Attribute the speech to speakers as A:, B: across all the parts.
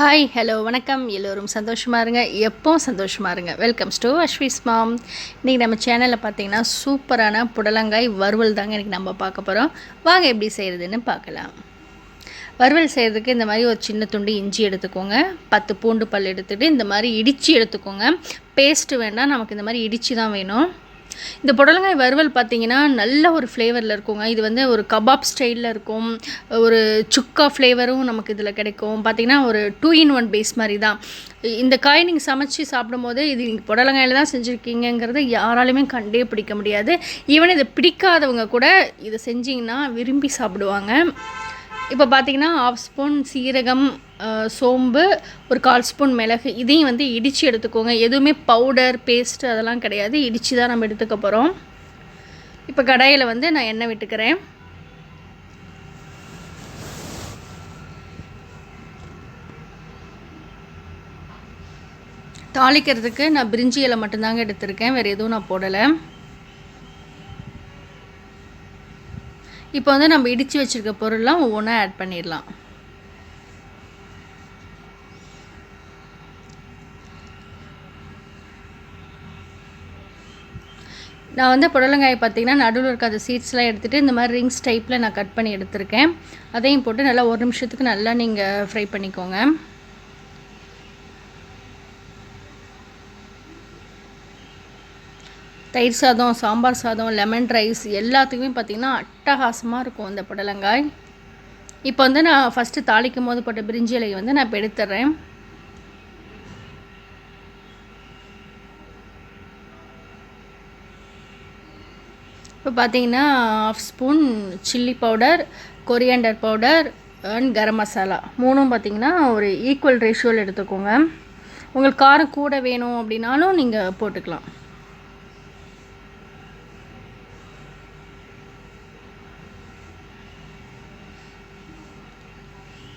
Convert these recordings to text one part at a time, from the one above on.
A: Hi hello வணக்கம். எல்லோரும் சந்தோஷமாக இருங்க. எப்பவும் சந்தோஷமாக இருங்க. வெல்கம் டு அஸ்விஸ் மாம் இன்றைக்கி நம்ம சேனலில் பார்த்தீங்கன்னா சூப்பரான புடலங்காய் வறுவல் தாங்க இன்றைக்கி நம்ம பார்க்க போகிறோம் வாங்க எப்படி செய்கிறதுன்னு பார்க்கலாம். வறுவல் செய்கிறதுக்கு இந்த மாதிரி ஒரு சின்ன துண்டு இஞ்சி எடுத்துக்கோங்க. பத்து பூண்டு பல் எடுத்துகிட்டு இந்த மாதிரி இடித்து எடுத்துக்கோங்க. பேஸ்ட்டு வேண்டாம் நமக்கு இந்த மாதிரி இடித்து தான் வேணும். இந்த புடலங்காய் வறுவல் பார்த்தீங்கன்னா நல்ல ஒரு ஃப்ளேவரில் இருக்குங்க. இது வந்து ஒரு கபாப் ஸ்டைலில் இருக்கும். ஒரு சுக்கா ஃப்ளேவரும் நமக்கு இதில் கிடைக்கும். பார்த்தீங்கன்னா ஒரு டூ இன் ஒன் பேஸ் மாதிரி தான். இந்த காய் நீங்கள் சமைச்சு சாப்பிடும்போது இது நீங்கள் புடலங்காயில் தான் செஞ்சுருக்கீங்கிறத யாராலையுமே கண்டே பிடிக்க முடியாது. ஈவன் இதை பிடிக்காதவங்க கூட இதை செஞ்சிங்கன்னா விரும்பி சாப்பிடுவாங்க. இப்போ பார்த்தீங்கன்னா ஆஃப் ஸ்பூன் சீரகம் சோம்பு ஒரு கால் ஸ்பூன் மிளகு இதையும் வந்து இடித்து எடுத்துக்கோங்க. எதுவுமே பவுடர் பேஸ்ட் அதெல்லாம் கிடையாது. இடித்து தான் நம்ம எடுத்துக்க போகிறோம் இப்போ கடாயில் வந்து நான் எண்ணெய் விட்டுக்கிறேன். தாளிக்கிறதுக்கு நான் பிரிஞ்சி இலை மட்டும்தாங்க எடுத்திருக்கேன். வேறு எதுவும் நான் போடலை. இப்போ வந்து நம்ம இடித்து வச்சுருக்க பொருள்லாம் ஒவ்வொன்றா ஆட் பண்ணிடலாம். நான் வந்து புடலங்காயை பார்த்தீங்கன்னா நடுவில் இருக்க அந்த சீட்ஸ்லாம் எடுத்துகிட்டு இந்த மாதிரி ரிங்ஸ் டைப்பில் நான் கட் பண்ணி எடுத்திருக்கேன். அதையும் போட்டு நல்லா ஒரு நிமிஷத்துக்கு நல்லா நீங்கள் ஃப்ரை பண்ணிக்கோங்க. தயிர் சாதம் சாம்பார் சாதம் லெமன் ரைஸ் எல்லாத்துக்குமே பார்த்திங்கன்னா அட்டகாசமாக இருக்கும் இந்த புடலங்காய். இப்போ வந்து நான் ஃபஸ்ட்டு தாளிக்கும் போது போட்ட பிரிஞ்சி இலையை வந்து நான் இப்போ எடுத்துட்றேன். இப்போ பார்த்தீங்கன்னா half spoon chilli powder coriander powder and garam masala மூணும் பார்த்தீங்கன்னா ஒரு ஈக்குவல் ரேஷியோவில் எடுத்துக்கோங்க. உங்களுக்கு காரம் கூட வேணும் அப்படின்னாலும் நீங்கள் போட்டுக்கலாம்.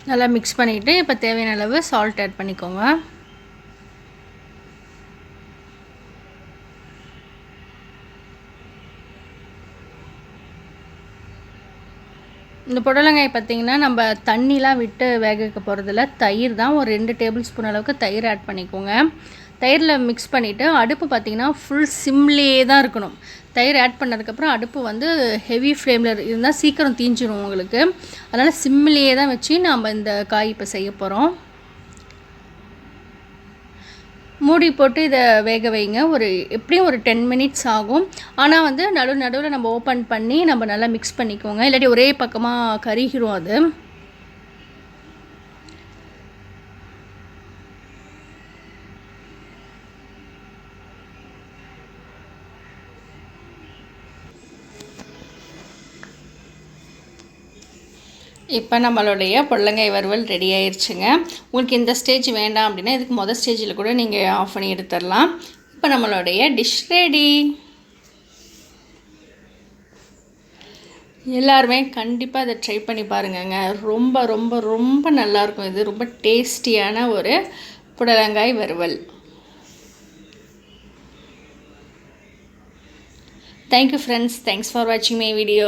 A: நல்லா மிக்ஸ் பண்ணிவிட்டு இப்போ தேவையான அளவு சால்ட் ஆட் பண்ணிக்கோங்க. இந்த புடலங்காய் பார்த்திங்கன்னா நம்ம தண்ணிலாம் விட்டு வேக வைக்க போகிறதில்ல தயிர் தான் ஒரு ரெண்டு டேபிள் ஸ்பூன் அளவுக்கு தயிர் ஆட் பண்ணிக்கோங்க. தயிரில் மிக்ஸ் பண்ணிவிட்டு அடுப்பு பார்த்திங்கன்னா ஃபுல் சிம்லேயே தான் இருக்கணும். தயிர் ஆட் பண்ணதுக்கப்புறம் அடுப்பு வந்து ஹெவி ஃப்ளேமில் இருந்தால் சீக்கிரம் தீஞ்சிடும் உங்களுக்கு. அதனால் சிம்லேயே தான் வச்சு நாம் இந்த காய் இப்போ செய்ய போகிறோம் மூடி போட்டு இதை வேக வைங்க. ஒரு எப்படியும் ஒரு டென் மினிட்ஸ் ஆகும். ஆனால் வந்து நடு நடுவில் நம்ம ஓப்பன் பண்ணி நம்ம நல்லா மிக்ஸ் பண்ணிக்கோங்க. இல்லாட்டி ஒரே பக்கமாக கருகிரும் அது. இப்போ நம்மளுடைய புடலங்காய் வறுவல் ரெடி ஆயிடுச்சுங்க உங்களுக்கு இந்த ஸ்டேஜ் வேண்டாம் அப்படின்னா இதுக்கு மொதல் ஸ்டேஜில் கூட நீங்கள் ஆஃப் பண்ணி எடுத்துடலாம். இப்போ நம்மளுடைய டிஷ் ரெடி எல்லாருமே கண்டிப்பாக அதை ட்ரை பண்ணி பாருங்கங்க. ரொம்ப ரொம்ப ரொம்ப நல்லாயிருக்கும் இது. ரொம்ப டேஸ்டியான ஒரு புடலங்காய் வறுவல். Thank you friends thanks for வாட்சிங் மை வீடியோ